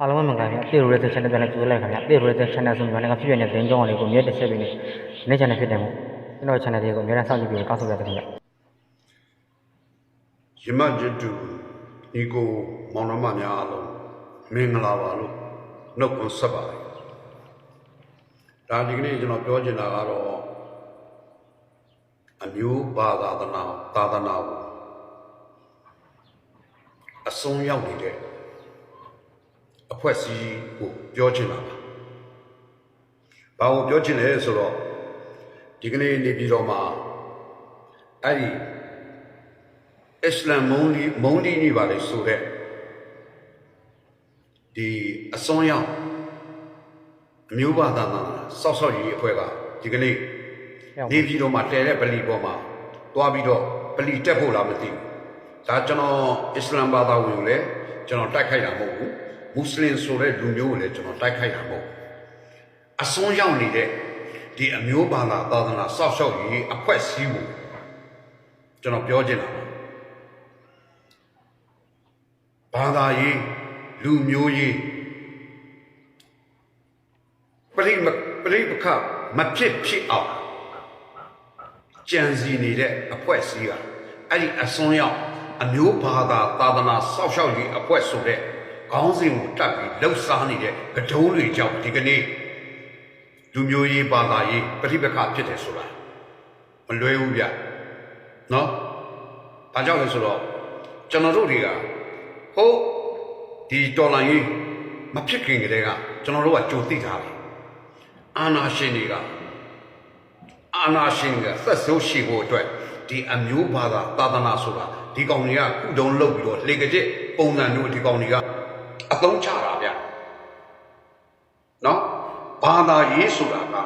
အားလုံးပဲမင်္ဂလာပါပြေရိုရဲ့ channel ပြန်လဲကြိုးလိုက်ခင်ဗျပြေရိုရဲ့ channel ဆိုမြန်မာနိုင်ငံဖြစ်ပြနေတဲ့သတင်းကြောင်းတွေကိုမြဲတက်ဆက်ပေးနေနေ့ channel ဖြစ်တယ်မို့ကျွန်တော် channel တွေကိုအများအားဆောက်ကြည့်ပြီးတောင်းဆိုရတဲ့ခင်ဗျရမတ်ကျွတူဒီကိုမောင်နှမများအားလုံးမင်္ဂလာပါလို့နှုတ်ခွန်းဆက်ပါတယ်ဒါဒီကနေ့ကျွန်တော်ပြောချင်တာကတော့အမျိုးဘာသာသနာသာသနာကိုအဆုံးရောက်နေတဲ့ အဖွဲ့အစည်းကိုပြောချင်တာပါဘာကိုပြောချင်လဲဆိုတော့ဒီကနေ့နေပြည်တော်မှာအဲ့ဒီအစ္စလမ်မုန်းဒီမုန်းဒီနေပါလေဆိုတဲ့ဒီအစွန်းရောက်အမျိုးဘာသာနာစောက်စောက်ကြီးအဖွဲ့ကဒီကနေ့နေပြည်တော်မှာတဲတဲ့ဗလီပေါ်မှာတွားပြီးတော့ဗလီတက်ဖို့လားမသိဘူးဒါကျွန်တော်အစ္စလမ်ဘာသာဝင်ကိုလည်းကျွန်တော်တိုက်ခိုက်တာမဟုတ်ဘူး မွတ်စလင်ဆိုတဲ့လူမျိုးကိုလည်းကျွန်တော်တိုက်ခိုက်တာမဟုတ်ဘူးအစွန်းရောက်နေတဲ့ဒီအမျိုးဘာသာသာသနာစောက်စောက်ကြီးအဖွဲ့စည်းကိုကျွန်တော်ပြောချင်တာပါဘာသာရေးလူမျိုးရေးပရိမပရိပခမဖြစ်ဖြစ်အောင်ကြံစီနေတဲ့အဖွဲ့အစည်းကအဲ့ဒီအစွန်းရောက်အမျိုးဘာသာသာသနာစောက်ရှောက်ရေးအဖွဲ့ဆိုတဲ့ ခေါင်းစဉ်ကိုတက်ပြီးလှုပ်ရှားနေတဲ့ကတုံးတွေကြောင့်ဒီကနေ့လူမျိုးရေးဘာသာရေးပရိပခဖြစ်တယ်ဆိုတာမလွဲဘူးဗျနော်ဒါကြောင့်လဲဆိုတော့ကျွန်တော်တို့တွေကဟုတ်ဒီတော်လိုင်းကြီးမဖြစ်ခင်ကတည်းကကျွန်တော်တို့ကကြိုသိထားတယ်အာနာရှင်တွေကအာနာရှင်ကသက်ဆိုးရှိဖို့အတွက်ဒီအမျိုးဘာသာသာသနာဆိုတာဒီကောင်တွေကကုတုံးလုပ်ပြီးတော့လေကကျစ်ပုံစံတို့ဒီကောင်တွေက အသုံးချတာဗျနော်ဘာသာရေးဆိုတာက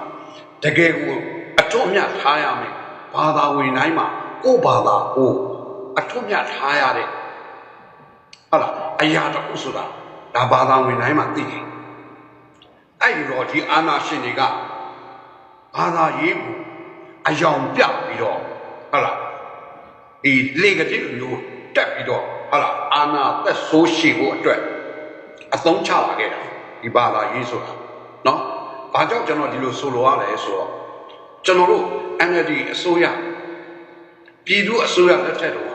တကယ်ကိုအထွတ်အမြတ်ထားရမယ်ဘာသာဝင်တိုင်းမှာကိုယ့်ဘာသာကိုအထွတ်အမြတ်ထားရတဲ့ဟုတ်လားအရာတစ်ခုဆိုတာဒါဘာသာဝင်တိုင်းမှာသိတယ်အဲ့ဒီတော့ဒီအာနာရှင်တွေကဘာသာရေးကိုအယောင်ပြပြီးတော့ဟုတ်လားဒီလေကတိမျိုးတက်ပြီးတော့ဟုတ်လားအာနာသက်ဆိုးရှိဖို့အတွက် အသုံးချလာခဲ့တာဒီဘာသာရေးဆိုတာနော်ဘာကြောင့်ကျွန်တော်ဒီလိုဆိုလိုရလဲဆိုတော့ကျွန်တော်တို့ NLD အစိုးရပြည်သူအစိုးရလက်ထက်တော့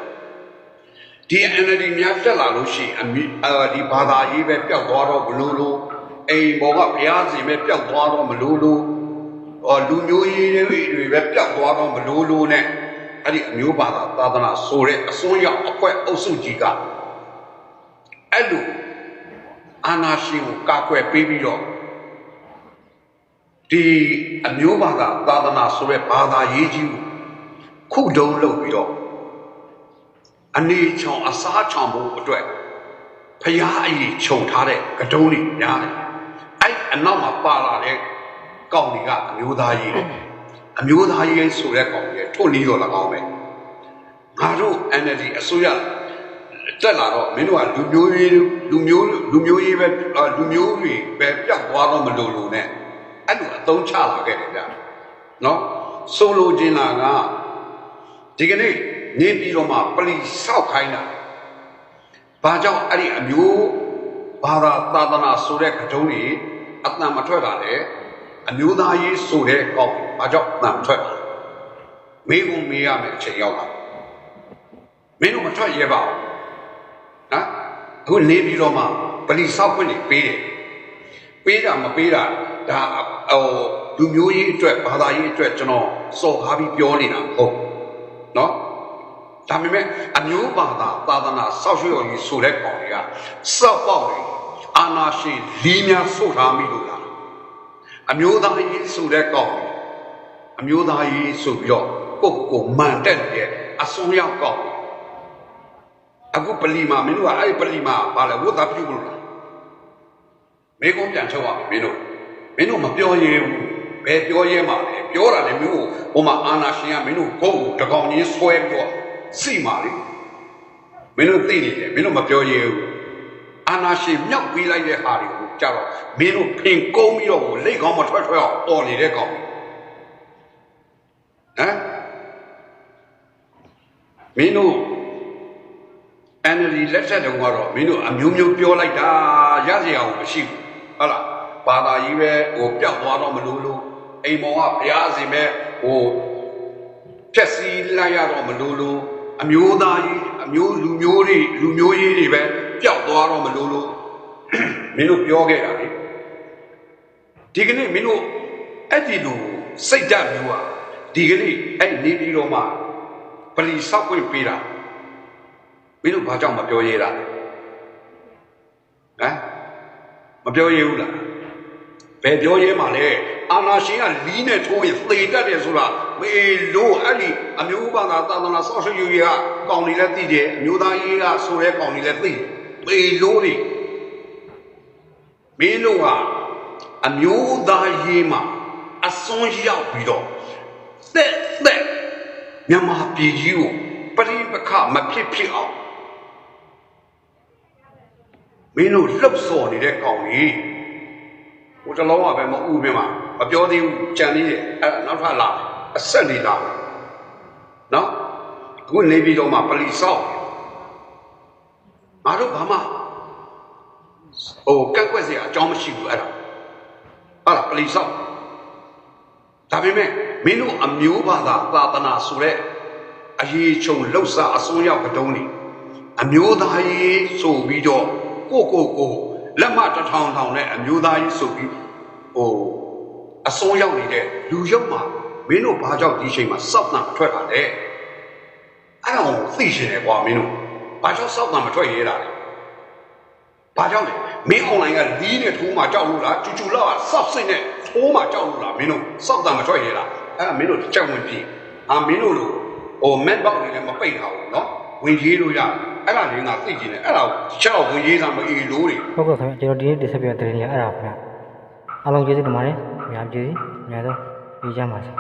ဒီ NLD များတက်လာလို့ရှိရင်အမိအာဒီဘာသာရေးပဲပျောက်သွားတော့မလို့လို့အိမ်ဘောကဘုရားစီပဲပျောက်သွားတော့မလို့လို့ဟောလူမျိုးရေးတွေတွေပဲပျောက်သွားတော့မလို့လို့ ਨੇ အဲ့ဒီအမျိုးဘာသာသာသနာဆိုတဲ့အစွန်းရောက်အခွက်အုပ်စုကြီးကအဲ့လို အာနာရှင်ကိုကာကွယ်ပေးပြီးတော့ဒီအမျိုးဘာသာသာသနာဆိုတဲ့ဘာသာရေးကြီးကိုခုတုံးလုပ်ပြီးတော့အနေချောင်အစားချောင်ဖို့အတွက်ဖျားအကြီးခြုံထားတဲ့ကတုံးတွေများတယ်အဲ့အနောက်မှာပါလာတဲ့ကောင်တွေကအမျိုးသားကြီးအမျိုးသားကြီးဆိုတဲ့ကောင်တွေထုတ်နီးတော့၎င်းပဲငါတို့ NLD အစိုးရ တက်လာတော့မင်းတို့ကလူမျိုးရေးလူမျိုးလူမျိုးရေးပဲလူမျိုးတွေပဲပြတ်သွားတော့မလို့လို့ ਨੇ အဲ့လိုအသုံးချလာခဲ့တယ်ဗျနော်ဆိုလိုချင်တာကဒီကနေ့နေပြီးတော့မှပလီဆောက်ခိုင်းတာဘာကြောင့်အဲ့ဒီအမျိုးဘာသာသာသနာဆိုတဲ့ကတုံးကြီးအတန်မထွက်တာလေအမျိုးသားရေးဆိုတဲ့ကောက်ဘာကြောင့်အတန်မထွက်တာမေးကုန်မေးရမယ်အချိန်ရောက်လာမင်းတို့မထွက်ရဲပါဘူး နော်အခုနေပြီးတော့မှပလီဆောက်ခွင့်နေပေးတယ်ပေးတာမပေးတာဒါဟိုလူမျိုးရေးအတွက်ဘာသာရေးအတွက်ကျွန်တော်စော်ကားပြီးပြောနေတာမဟုတ်ဘူးနော်ဒါပေမဲ့အမျိုးဘာသာသာသနာစောက်ရွှေတော်ကြီးဆိုတဲ့ကောင်တွေကစောက်ပေါက်တွေအာနာရှင်လီးများဆိုထားမိလို့လားအမျိုးသားကြီးဆိုတဲ့ကောင်တွေအမျိုးသားကြီးဆိုပြီးတော့ကိုယ့်ကိုယ်မှန်တက်နေတဲ့အစွန်းရောက်ကောင်တွေ အခုပလီမာမင်းတို့ကအဲ့ဒီပလီမာဘာလဲဝတ်သားပြုတ်လို့လားမေကုန်းပြန်ချုပ်ရမယ်မင်းတို့မင်းတို့မပြောရဲဘူးဘယ်ပြောရဲမှာလဲပြောတာလည်းမင်းတို့ဟိုမှာအာနာရှင်ကမင်းတို့ကိုယ့်ကိုတကောင်ကြီးဆွဲပြီးတော့စိမာလေမင်းတို့သိနေတယ်မင်းတို့မပြောရဲဘူးအာနာရှင်မြောက်ပေးလိုက်တဲ့ဟာတွေကိုကြတော့မင်းတို့ဖင်ကုန်းပြီးတော့ကိုလက်ကောင်းမထွက်ထွက်အောင်អော်နေတဲ့ကောင်ဟမ်မင်းတို့ NLD လက်ထက်တုန်းကတော့မင်းတို့အမျိုးမျိုးပြောလိုက်တာရစရာကိုမရှိဘူးဟုတ်လားဘာသာကြီးပဲဟိုပျောက်သွားတော့မလို့လို့အိမ်မောင်ကဘုရားစင်ပဲဟိုဖြက်စီးလိုက်ရတော့မလို့လို့အမျိုးသားကြီးအမျိုးလူမျိုးတွေလူမျိုးရေးတွေပဲပျောက်သွားတော့မလို့လို့မင်းတို့ပြောခဲ့တာလေဒီကနေ့မင်းတို့အဲ့ဒီလိုစိတ်ဓာတ်မျိုးอ่ะဒီကနေ့အဲ့နေပြီးတော့မှပလီဆောက်ွင့်ပေးတာ မင်းတို့ဘာကြောင့်မပြောရဲတာလဲဟမ်မပြောရဲဘူးလားဘယ်ပြောရဲမှာလဲအာနာရှင်ကလီးနဲ့ထိုးရင်သေတတ်တယ်ဆိုတာမေလို့အဲ့ဒီအမျိုးဘာသာသာသနာဆောက်ရှုပ်ရေးကကောင်းနေလဲသိတယ်အမျိုးသားရေးကဆိုရဲကောင်းနေလဲသိတယ်မေလို့တွေမင်းတို့ကအမျိုးသားရေးမှာအစွန်းရောက်ပြီးတော့သက်သက်မြန်မာပြည်ကြီးကိုပရိပခမဖြစ်ဖြစ်အောင် မင်းတို့လှုပ်ဆော်နေတဲ့ကောင်ကြီးဟိုတလုံးကပဲမဥပင်မှာမပြောသေးဘူးကြံသေးတယ်အဲ့ဒါနောက်ထပ်လာမယ်အဆက်နေလာမယ်နော်အခုနေပြီးတော့မှပလီဆောက်ငါတို့ဘာမှဟိုကန့်ကွက်စရာအကြောင်းမရှိဘူးအဲ့ဒါဟာလားပလီဆောက်ဒါပေမဲ့မင်းတို့အမျိုးဘာသာသာသနာဆိုတဲ့အရေးချုံလှုပ်ရှားအစွန်းရောက်ကတုံးနေအမျိုးသားရေးဆိုပြီးတော့ ကိုကိုကိုလက်မတစ်ထောင်ထောင်နဲ့အမျိုးသားရေးဆိုပြီးဟိုအစွန်းရောက်နေတဲ့လူရုပ်မှာမင်းတို့ဘာကြောင့်ဒီချိန်မှာစောက်နှံမထွက်တာလဲအဲ့ဒါကိုသိရှင်တယ်ကွာမင်းတို့ဘာကြောင့်စောက်နှံမထွက်ရဲတာလဲ ဘာကြောင့်လဲမင်း online ကလီးနဲ့ထိုးမှကြောက်လို့လားကျူကျူလောက်ကစောက်စိတ်နဲ့ထိုးမှကြောက်လို့လားမင်းတို့စောက်တာမထွက်ရလားအဲ့ဒါမင်းတို့ကြောက်ဝင်ပြီအာမင်းတို့လိုဟို mat box တွေလည်းမပိတ်တာဘူးเนาะဝင်ကြီးလို့ရ အဲ့ဒါလေးငါသိကျင်တယ်အဲ့ဒါကိုချက်တော့ဝင်ကြီးစားမအေးလို့တွေဟုတ်ကဲ့ခင်ဗျကျွန်တော်ဒီနေ့တင်ဆက်ပြတဲ့တင်ရအဲ့ဒါခင်ဗျအားလုံးကျေးဇူးတင်ပါတယ်အများကြီးကျေးဇူးအများဆုံးပြီးကြပါစေ